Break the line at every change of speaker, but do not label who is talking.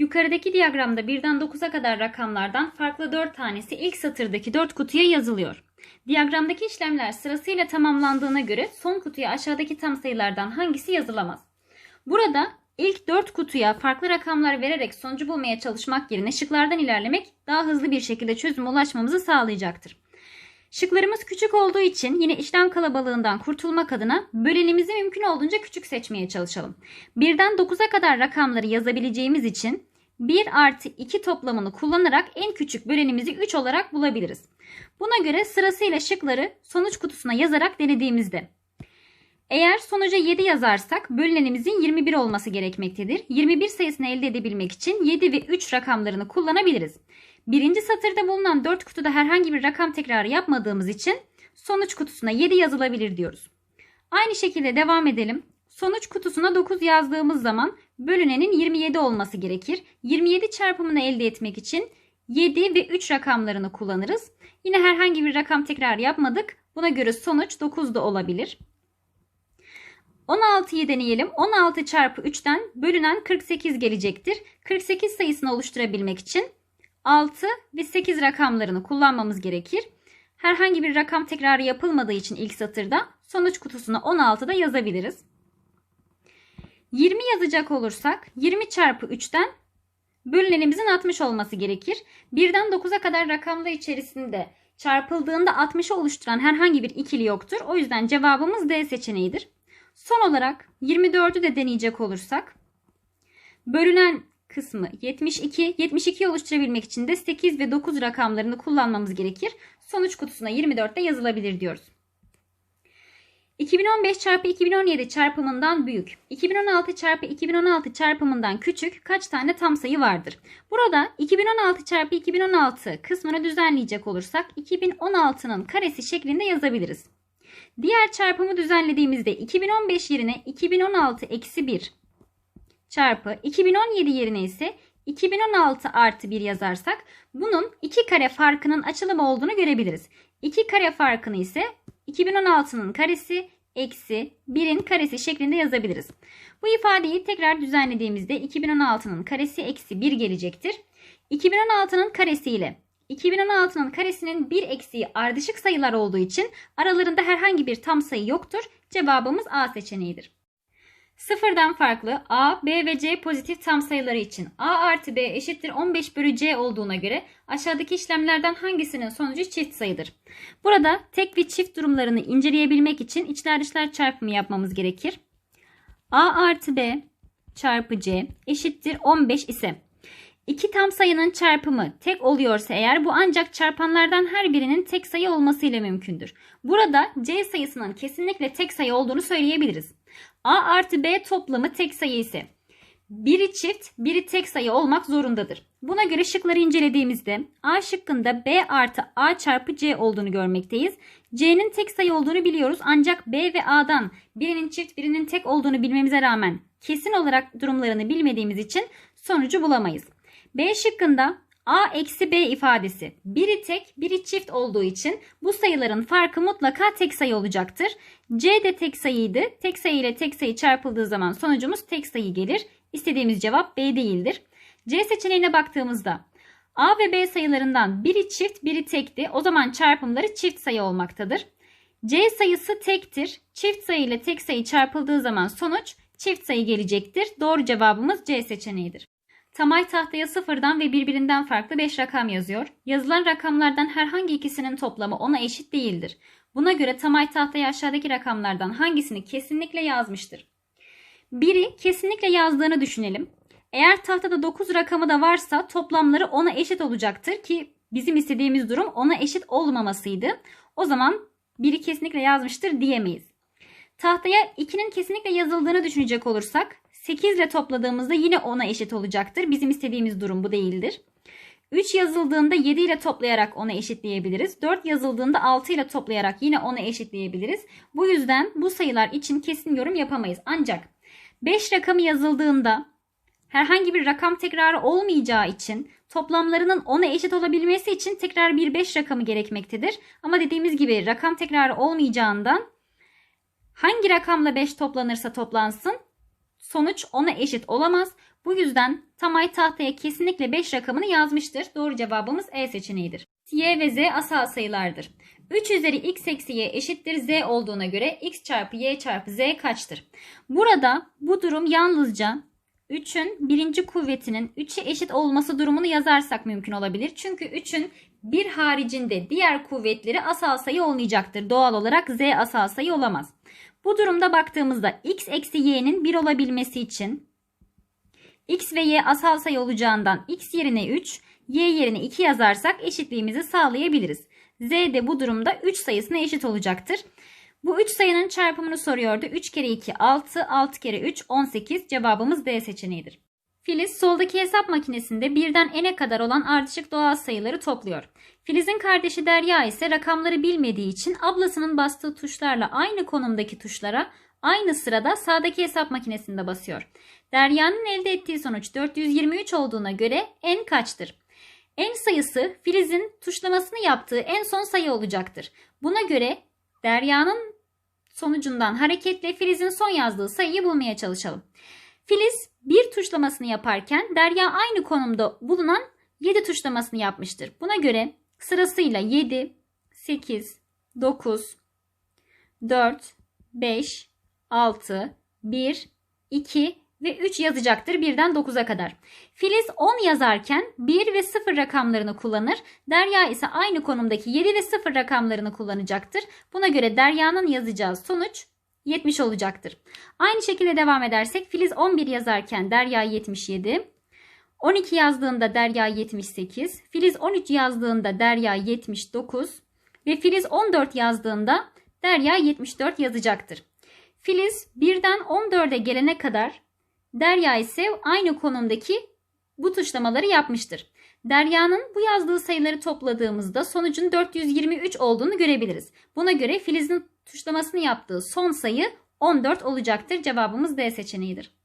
Yukarıdaki diyagramda 1'den 9'a kadar rakamlardan farklı 4 tanesi ilk satırdaki 4 kutuya yazılıyor. Diyagramdaki işlemler sırasıyla tamamlandığına göre son kutuya aşağıdaki tam sayılardan hangisi yazılamaz? Burada ilk 4 kutuya farklı rakamlar vererek sonucu bulmaya çalışmak yerine şıklardan ilerlemek daha hızlı bir şekilde çözüme ulaşmamızı sağlayacaktır. Şıklarımız küçük olduğu için yine işlem kalabalığından kurtulmak adına bölenimizi mümkün olduğunca küçük seçmeye çalışalım. 1'den 9'a kadar rakamları yazabileceğimiz için 1 artı 2 toplamını kullanarak en küçük bölenimizi 3 olarak bulabiliriz. Buna göre sırasıyla şıkları sonuç kutusuna yazarak denediğimizde eğer sonuca 7 yazarsak bölünenimizin 21 olması gerekmektedir. 21 sayısını elde edebilmek için 7 ve 3 rakamlarını kullanabiliriz. Birinci satırda bulunan 4 kutuda herhangi bir rakam tekrarı yapmadığımız için sonuç kutusuna 7 yazılabilir diyoruz. Aynı şekilde devam edelim. Sonuç kutusuna 9 yazdığımız zaman bölünenin 27 olması gerekir. 27 çarpımını elde etmek için 7 ve 3 rakamlarını kullanırız. Yine herhangi bir rakam tekrar yapmadık. Buna göre sonuç 9 da olabilir. 16'yı deneyelim. 16 çarpı 3'ten bölünen 48 gelecektir. 48 sayısını oluşturabilmek için 6 ve 8 rakamlarını kullanmamız gerekir. Herhangi bir rakam tekrarı yapılmadığı için ilk satırda sonuç kutusuna 16'da yazabiliriz. 20 yazacak olursak 20 çarpı 3'ten bölünenimizin 60 olması gerekir. 1'den 9'a kadar rakamlar içerisinde çarpıldığında 60'ı oluşturan herhangi bir ikili yoktur. O yüzden cevabımız D seçeneğidir. Son olarak 24'ü de deneyecek olursak bölünen kısmı 72. 72'yi oluşturabilmek için de 8 ve 9 rakamlarını kullanmamız gerekir. Sonuç kutusuna 24'te yazılabilir diyoruz. 2015 çarpı 2017 çarpımından büyük, 2016 çarpı 2016 çarpımından küçük kaç tane tam sayı vardır? Burada 2016 çarpı 2016 kısmını düzenleyecek olursak 2016'nın karesi şeklinde yazabiliriz. Diğer çarpımı düzenlediğimizde 2015 yerine 2016 eksi 1 çarpı 2017 yerine ise 2016 artı 1 yazarsak bunun 2 kare farkının açılımı olduğunu görebiliriz. 2 kare farkını ise 2016'nın karesi eksi 1'in karesi şeklinde yazabiliriz. Bu ifadeyi tekrar düzenlediğimizde 2016'nın karesi eksi 1 gelecektir. 2016'nın karesi ile 2016'nın karesinin bir eksiği ardışık sayılar olduğu için aralarında herhangi bir tam sayı yoktur. Cevabımız A seçeneğidir. Sıfırdan farklı A, B ve C pozitif tam sayıları için A artı B eşittir 15 bölü C olduğuna göre aşağıdaki işlemlerden hangisinin sonucu çift sayıdır? Burada tek ve çift durumlarını inceleyebilmek için içler dışlar çarpımı yapmamız gerekir. A artı B çarpı C eşittir 15 ise İki tam sayının çarpımı tek oluyorsa eğer bu ancak çarpanlardan her birinin tek sayı olmasıyla mümkündür. Burada C sayısının kesinlikle tek sayı olduğunu söyleyebiliriz. A artı B toplamı tek sayı ise biri çift, biri tek sayı olmak zorundadır. Buna göre şıkları incelediğimizde A şıkkında B artı A çarpı C olduğunu görmekteyiz. C'nin tek sayı olduğunu biliyoruz ancak B ve A'dan birinin çift birinin tek olduğunu bilmemize rağmen kesin olarak durumlarını bilmediğimiz için sonucu bulamayız. B şıkkında A eksi B ifadesi biri tek biri çift olduğu için bu sayıların farkı mutlaka tek sayı olacaktır. C de tek sayıydı. Tek sayı ile tek sayı çarpıldığı zaman sonucumuz tek sayı gelir. İstediğimiz cevap B değildir. C seçeneğine baktığımızda A ve B sayılarından biri çift biri tekti. O zaman çarpımları çift sayı olmaktadır. C sayısı tektir. Çift sayı ile tek sayı çarpıldığı zaman sonuç çift sayı gelecektir. Doğru cevabımız C seçeneğidir. Tamay tahtaya sıfırdan ve birbirinden farklı 5 rakam yazıyor. Yazılan rakamlardan herhangi ikisinin toplamı ona eşit değildir. Buna göre Tamay tahtaya aşağıdaki rakamlardan hangisini kesinlikle yazmıştır? Biri kesinlikle yazdığını düşünelim. Eğer tahtada 9 rakamı da varsa toplamları ona eşit olacaktır ki bizim istediğimiz durum ona eşit olmamasıydı. O zaman biri kesinlikle yazmıştır diyemeyiz. Tahtaya 2'nin kesinlikle yazıldığını düşünecek olursak 8 ile topladığımızda yine 10'a eşit olacaktır. Bizim istediğimiz durum bu değildir. 3 yazıldığında 7 ile toplayarak 10'a eşitleyebiliriz. 4 yazıldığında 6 ile toplayarak yine 10'a eşitleyebiliriz. Bu yüzden bu sayılar için kesin yorum yapamayız. Ancak 5 rakamı yazıldığında herhangi bir rakam tekrarı olmayacağı için toplamlarının 10'a eşit olabilmesi için tekrar bir 5 rakamı gerekmektedir. Ama dediğimiz gibi rakam tekrarı olmayacağından hangi rakamla 5 toplanırsa toplansın sonuç ona eşit olamaz. Bu yüzden Tamay tahtaya kesinlikle 5 rakamını yazmıştır. Doğru cevabımız E seçeneğidir. Y ve Z asal sayılardır. 3 üzeri x eksi y eşittir z olduğuna göre x çarpı y çarpı z kaçtır? Burada bu durum yalnızca 3'ün birinci kuvvetinin 3'e eşit olması durumunu yazarsak mümkün olabilir. Çünkü 3'ün bir haricinde diğer kuvvetleri asal sayı olmayacaktır. Doğal olarak z asal sayı olamaz. Bu durumda baktığımızda x eksi y'nin 1 olabilmesi için x ve y asal sayı olacağından x yerine 3, y yerine 2 yazarsak eşitliğimizi sağlayabiliriz. z de bu durumda 3 sayısına eşit olacaktır. Bu 3 sayının çarpımını soruyordu. 3 kere 2 6, 6 kere 3 18 cevabımız D seçeneğidir. Filiz soldaki hesap makinesinde birden n'e kadar olan ardışık doğal sayıları topluyor. Filiz'in kardeşi Derya ise rakamları bilmediği için ablasının bastığı tuşlarla aynı konumdaki tuşlara aynı sırada sağdaki hesap makinesinde basıyor. Derya'nın elde ettiği sonuç 423 olduğuna göre n kaçtır? n sayısı Filiz'in tuşlamasını yaptığı en son sayı olacaktır. Buna göre Derya'nın sonucundan hareketle Filiz'in son yazdığı sayıyı bulmaya çalışalım. Filiz bir tuşlamasını yaparken Derya aynı konumda bulunan 7 tuşlamasını yapmıştır. Buna göre sırasıyla 7, 8, 9, 4, 5, 6, 1, 2 ve 3 yazacaktır birden 9'a kadar. Filiz 10 yazarken 1 ve 0 rakamlarını kullanır. Derya ise aynı konumdaki 7 ve 0 rakamlarını kullanacaktır. Buna göre Derya'nın yazacağı sonuç 70 olacaktır. Aynı şekilde devam edersek Filiz 11 yazarken Derya 77, 12 yazdığında Derya 78, Filiz 13 yazdığında Derya 79 ve Filiz 14 yazdığında Derya 74 yazacaktır. Filiz birden 14'e gelene kadar Derya ise aynı konumdaki bu tuşlamaları yapmıştır. Derya'nın bu yazdığı sayıları topladığımızda sonucun 423 olduğunu görebiliriz. Buna göre Filiz'in tuşlamasını yaptığı son sayı 14 olacaktır. Cevabımız D seçeneğidir.